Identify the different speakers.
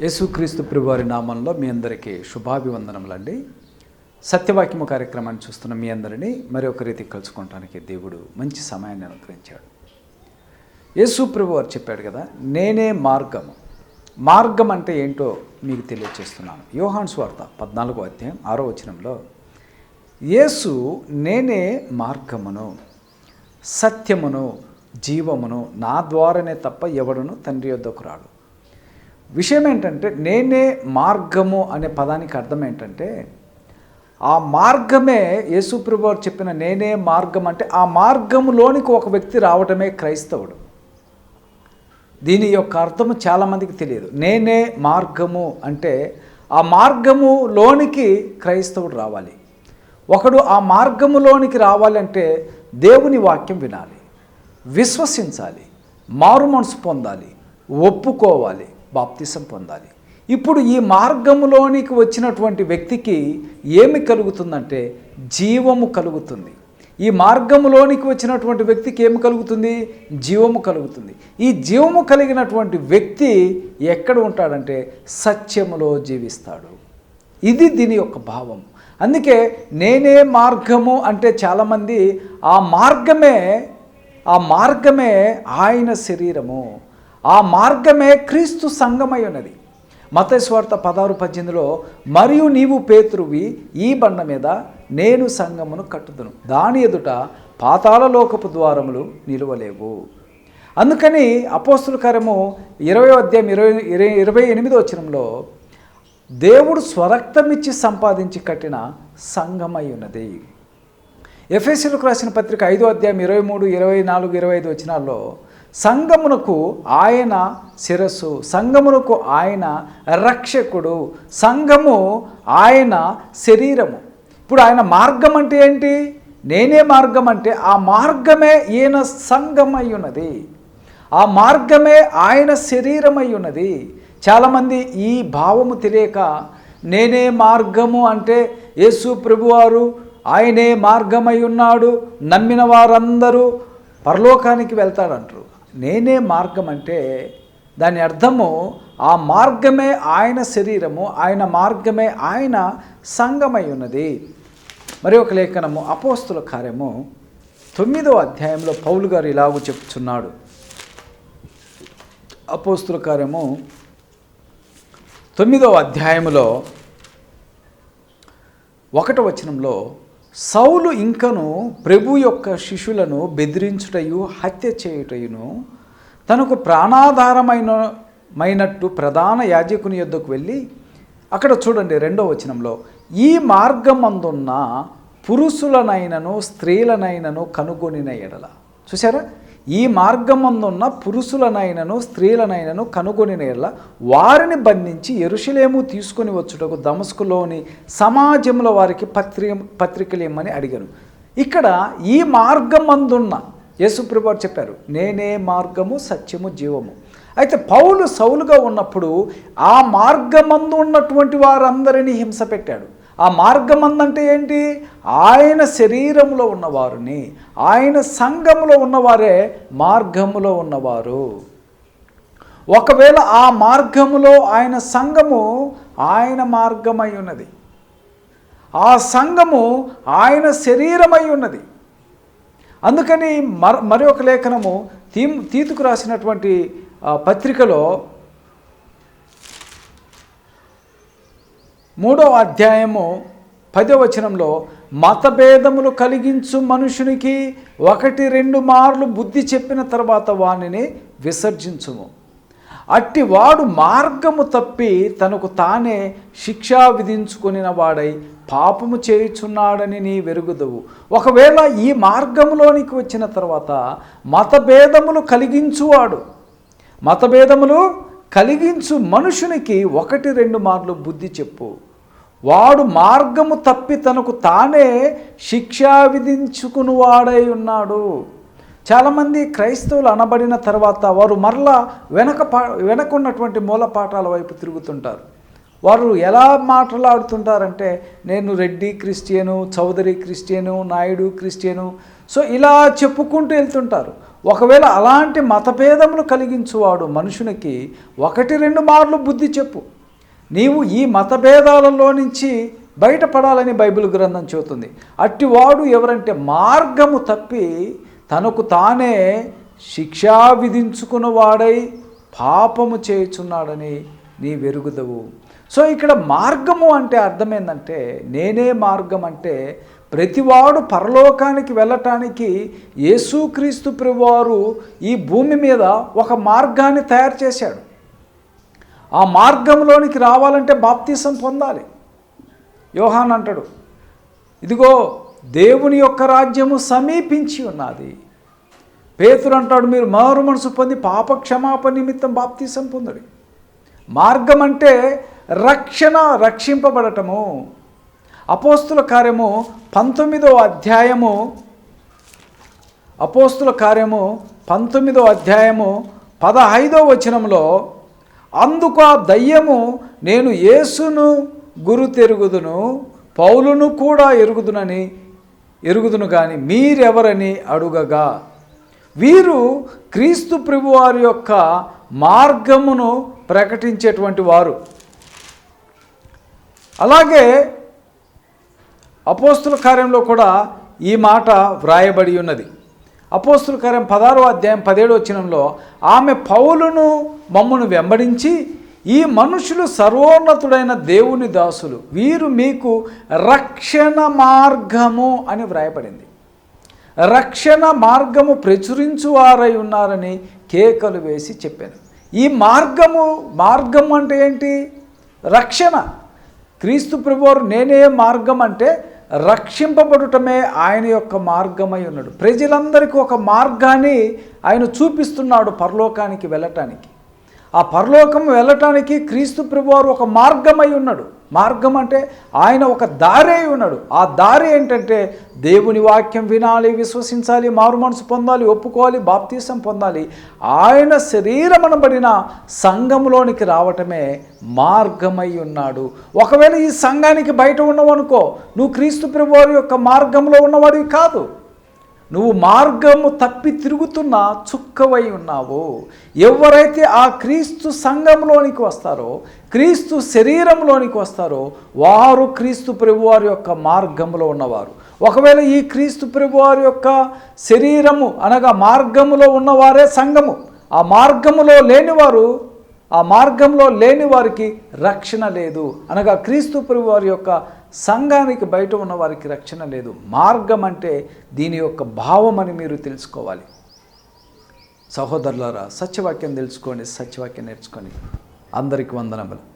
Speaker 1: యేసుక్రీస్తు ప్రభువారి నామంలో మీ అందరికీ శుభాభివందనములండి. సత్యవాక్యము కార్యక్రమాన్ని చూస్తున్న మీ అందరినీ మరి ఒక రీతి కలుసుకోవటానికి దేవుడు మంచి సమయాన్ని అనుగ్రహించాడు. యేసు ప్రభు వారు చెప్పాడు కదా నేనే మార్గము. మార్గం అంటే ఏంటో మీకు తెలియజేస్తున్నాను యోహాన్ స్వార్త పద్నాలుగో అధ్యాయం ఆరో వచనంలో యేసు నేనే మార్గమును సత్యమును జీవమును నా ద్వారానే తప్ప ఎవడును తండ్రి యొద్దకు రాడు. విషయం ఏంటంటే నేనే మార్గము అనే పదానికి అర్థం ఏంటంటే ఆ మార్గమే యేసుప్రభు చెప్పిన నేనే మార్గం అంటే ఆ మార్గములోనికి ఒక వ్యక్తి రావటమే క్రైస్తవుడు. దీని యొక్క అర్థము చాలామందికి తెలియదు. నేనే మార్గము అంటే ఆ మార్గములోనికి క్రైస్తవుడు రావాలి. ఒకడు ఆ మార్గములోనికి రావాలంటే దేవుని వాక్యం వినాలి. విశ్వసించాలి. మారు మనసు పొందాలి. ఒప్పుకోవాలి. బాప్తిసం పొందాలి. ఇప్పుడు ఈ మార్గములోనికి వచ్చినటువంటి వ్యక్తికి ఏమి కలుగుతుందంటే జీవము కలుగుతుంది. ఈ మార్గంలోనికి వచ్చినటువంటి వ్యక్తికి ఏమి కలుగుతుంది? జీవము కలుగుతుంది. ఈ జీవము కలిగినటువంటి వ్యక్తి ఎక్కడ ఉంటాడంటే సత్యములో జీవిస్తాడు. ఇది దీని యొక్క భావం. అందుకే నేనే మార్గము అంటే చాలామంది ఆ మార్గమే ఆ మార్గమే ఆయన శరీరము. ఆ మార్గమే క్రీస్తు సంగమై ఉన్నది మతస్వార్త పదహారు పద్దెనిమిదిలో మరియు నీవు పేతురువి ఈ బండ మీద నేను సంగమును కట్టుదును. దాని ఎదుట పాతాళలోకపు ద్వారములు నిలువలేవు. అందుకని అపోస్తుల కార్యము ఇరవై అధ్యాయం ఇరవై ఇరవై ఇరవై ఎనిమిదో వచనంలో దేవుడు స్వరక్తమిచ్చి సంపాదించి కట్టిన సంఘమై ఉన్నది ఎఫ్ఎస్సీలకు రాసిన పత్రిక ఐదో అధ్యాయం ఇరవై మూడు ఇరవై నాలుగు ఇరవై ఐదు వచనాల్లో సంఘమునకు ఆయన శిరస్సు సంఘమునకు ఆయన రక్షకుడు సంఘము ఆయన శరీరము. ఇప్పుడు ఆయన మార్గం అంటే ఏంటి? నేనే మార్గం అంటే ఆ మార్గమే ఈయన సంఘమై ఉన్నది ఆ మార్గమే ఆయన శరీరమై ఉన్నది చాలామంది ఈ భావము తెలియక నేనే మార్గము అంటే యేసు ప్రభువారు ఆయనే మార్గమై ఉన్నాడు నమ్మిన వారందరూ పరలోకానికి వెళ్తాడంటారు నేనే మార్గం అంటే దాని అర్థము ఆ మార్గమే ఆయన శరీరము ఆయన మార్గమే ఆయన సంగమై ఉన్నది. మరి ఒక లేఖనము అపోస్తుల కార్యము తొమ్మిదో అధ్యాయంలో పౌలు గారు ఇలాగూ చెప్తున్నాడు. అపోస్తుల కార్యము తొమ్మిదవ అధ్యాయములో ఒకట వచనంలో సౌలు ఇంకను ప్రభు యొక్క శిష్యులను బెదిరించుటయు హత్య చేయుటయును తనకు ప్రాణాధారమైన మైనట్టు ప్రధాన యాజకుని యొద్దకు వెళ్ళి అక్కడ చూడండి రెండో వచనంలో ఈ మార్గమందున్న పురుషులనైనను స్త్రీలనైనను కనుగొనిన ఎడల. చూసారా ఈ మార్గమందున్న పురుషులనైనను స్త్రీలనైనను కనుగొని ఎడల వారిని బంధించి ఎరుషులేము తీసుకొని వచ్చుటకు దమస్కులోని సమాజంలో వారికి పత్రి పత్రికలు ఇమ్మని అడిగాను. ఇక్కడ ఈ మార్గమందున్న యేసుప్రభు చెప్పారు నేనే మార్గము సత్యము జీవము. అయితే పౌలు సౌలుగా ఉన్నప్పుడు ఆ మార్గమందు ఉన్నటువంటి వారందరినీ హింస పెట్టాడు. ఆ మార్గం అందంటే ఏంటి? ఆయన శరీరంలో ఉన్నవారిని ఆయన సంఘములో ఉన్నవారే మార్గములో ఉన్నవారు. ఒకవేళ ఆ మార్గములో ఆయన సంఘము ఆయన మార్గమై ఉన్నది. ఆ సంఘము ఆయన శరీరమై ఉన్నది. అందుకని మర మరి ఒక లేఖనము తీ తీతుకు రాసినటువంటి పత్రికలో మూడో అధ్యాయము పదవచనంలో మతభేదములు కలిగించు మనుషునికి ఒకటి రెండు మార్లు బుద్ధి చెప్పిన తర్వాత వానిని విసర్జించుము. అట్టి వాడు మార్గము తప్పి తనకు తానే శిక్ష విధించుకునిన వాడై పాపము చేయుచున్నాడని నీ వెరుగుదవు. ఒకవేళ ఈ మార్గములోనికి వచ్చిన తర్వాత మతభేదములు కలిగించువాడు. మతభేదములు కలిగించు మనుషునికి ఒకటి రెండు మార్లు బుద్ధి చెప్పు. వాడు మార్గము తప్పి తనకు తానే శిక్షా విధించుకుని వాడై ఉన్నాడు. చాలామంది క్రైస్తవులు అనబడిన తర్వాత వారు మరలా వెనక పా వెనకున్నటువంటి మూల మూలపాఠాల వైపు తిరుగుతుంటారు. వారు ఎలా మాట్లాడుతుంటారంటే నేను Reddy Christian Chowdary Christian Naidu Christian so ఇలా చెప్పుకుంటూ వెళ్తుంటారు. ఒకవేళ అలాంటి మతభేదములు కలిగించువాడు మనుషునికి ఒకటి రెండు మార్లు బుద్ధి చెప్పు. నీవు ఈ మతభేదాలలో నుంచి బయటపడాలని బైబిల్ గ్రంథం చెబుతుంది. అట్టివాడు ఎవరంటే మార్గము తప్పి తనకు తానే శిక్షా విధించుకున్న వాడై పాపము చేయుచున్నాడని నీ వెరుగుదవు. సో ఇక్కడ మార్గము అంటే అర్థం ఏంటంటే నేనే మార్గం అంటే ప్రతివాడు పరలోకానికి వెళ్ళటానికి యేసుక్రీస్తు ప్రభువారు ఈ భూమి మీద ఒక మార్గాన్ని తయారు చేశాడు. ఆ మార్గంలోనికి రావాలంటే బాప్తీసం పొందాలి. యోహాన్ అంటాడు ఇదిగో దేవుని యొక్క రాజ్యము సమీపించి ఉన్నది. పేతురు అంటాడు మీరు మారు మనసు పొంది పాపక్షమాపణ నిమిత్తం బాప్తీసం పొందడు. మార్గం అంటే రక్షణ రక్షింపబడటము. అపోస్తుల కార్యము పంతొమ్మిదో అధ్యాయము. అపోస్తుల కార్యము పంతొమ్మిదో అధ్యాయము పదహైదో వచనంలో అందుకు ఆ దయ్యము నేను యేసును గురు తెరుగుదును పౌలును కూడా ఎరుగుదునని ఎరుగుదును కానీ మీరెవరని అడుగగా. వీరు క్రీస్తు ప్రభువారి యొక్క మార్గమును ప్రకటించేటువంటి వారు. అలాగే అపోస్తుల కార్యంలో కూడా ఈ మాట వ్రాయబడి ఉన్నది. అపోస్తుల కార్యం పదారో అధ్యాయం పదేడో వచ్చినంలో ఆమె పౌలును మమ్మను వెంబడించి ఈ మనుషులు సర్వోన్నతుడైన దేవుని దాసులు వీరు మీకు రక్షణ మార్గము అని వ్రాయబడింది. రక్షణ మార్గము ప్రచురించువారై ఉన్నారని కేకలు వేసి చెప్పాను. ఈ మార్గము మార్గం అంటే ఏంటి? రక్షణ. క్రీస్తు ప్రభువారు నేనే మార్గం అంటే రక్షింపబడటమే ఆయన యొక్క మార్గమై ఉన్నాడు. ప్రజలందరికీ ఒక మార్గాన్ని ఆయన చూపిస్తున్నాడు పరలోకానికి వెళ్ళటానికి. ఆ పరలోకం వెళ్ళటానికి క్రీస్తు ప్రభువారు ఒక మార్గమై ఉన్నాడు. మార్గం అంటే ఆయన ఒక దారి అయి ఉన్నాడు. ఆ దారి ఏంటంటే దేవుని వాక్యం వినాలి విశ్వసించాలి మారు మనసు పొందాలి ఒప్పుకోవాలి బాప్తీసం పొందాలి. ఆయన శరీరమనబడిన సంఘంలోనికి రావటమే మార్గమై ఉన్నాడు. ఒకవేళ ఈ సంఘానికి బయట ఉన్నావనుకో నువ్వు క్రీస్తు ప్రభువారి యొక్క మార్గంలో ఉన్నవాడివి కాదు. నువ్వు మార్గము తప్పి తిరుగుతున్న చుక్కవై ఉన్నావు ఎవరైతే ఆ క్రీస్తు సంఘంలోనికి వస్తారో క్రీస్తు శరీరంలోనికి వస్తారో వారు క్రీస్తు ప్రభువారి యొక్క మార్గంలో ఉన్నవారు. ఒకవేళ ఈ క్రీస్తు ప్రభువారి యొక్క శరీరము అనగా మార్గములో ఉన్నవారే సంఘము. ఆ మార్గములో లేనివారు ఆ మార్గంలో లేని వారికి రక్షణ లేదు. అనగా క్రీస్తు ప్రభు వారి యొక్క సంఘానికి బయట ఉన్న వారికి రక్షణ లేదు. మార్గం అంటే దీని యొక్క భావం అని మీరు తెలుసుకోవాలి. సహోదరులారా సత్యవాక్యం తెలుసుకోండి సత్యవాక్యం నేర్చుకొని అందరికి వందనములు.